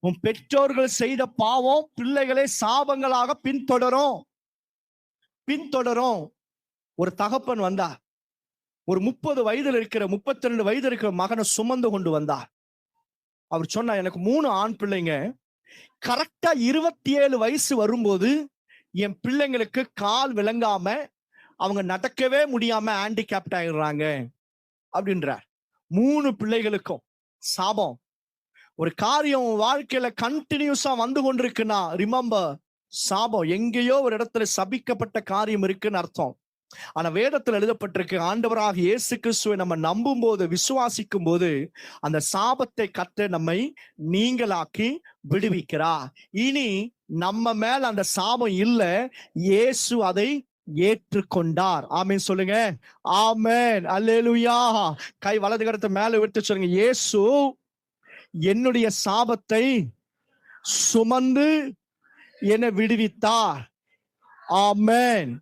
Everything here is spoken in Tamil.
உன் பெற்றோர்கள் செய்த பாவம் பிள்ளைகளை சாபங்களாக பின்தொடரும். பின்தொடரும். ஒரு தகப்பன் வந்தா. ஒரு முப்பது வயதில் இருக்கிற முப்பத்தி ரெண்டு வயது இருக்கிற மகனை சுமந்து கொண்டு வந்தார் அவர் சொன்னா எனக்கு மூணு ஆண் பிள்ளைங்க. கரெக்டா இருபத்தி ஏழு வயசு வரும்போது என் பிள்ளைங்களுக்கு கால் விளங்காம அவங்க நடக்கவே முடியாம ஹேண்டிகேப்ட் ஆயிடுறாங்க. அப்படின்றார். மூணு பிள்ளைகளுக்கும் சாபம். ஒரு காரியம் உன் வாழ்க்கையில கண்டினியூஸா வந்து கொண்டிருக்குன்னா ரிமம்பர் சாபம். எங்கேயோ ஒரு இடத்துல சபிக்கப்பட்ட காரியம் இருக்குன்னு அர்த்தம். ஆனா வேதத்தில் எழுதப்பட்டிருக்கு ஆண்டவராக இயேசு கிறிஸ்துவை நம்ம நம்பும் போது விசுவாசிக்கும் போது அந்த சாபத்தை கத்த நம்மை நீங்களாக்கி விடுவிக்கிறா இனி நம்ம மேல அந்த சாபம் இல்ல இயேசு அதை ஏற்றுக்கொண்டார். ஆமீன் சொல்லுங்க. ஆமேன். அல்லேலுயா. கை வலது கரத்தை மேல விட்டு சொல்லுங்க. இயேசு என்னுடைய சாபத்தை சுமந்து என்னை விடுவித்தார். ஆமேன்.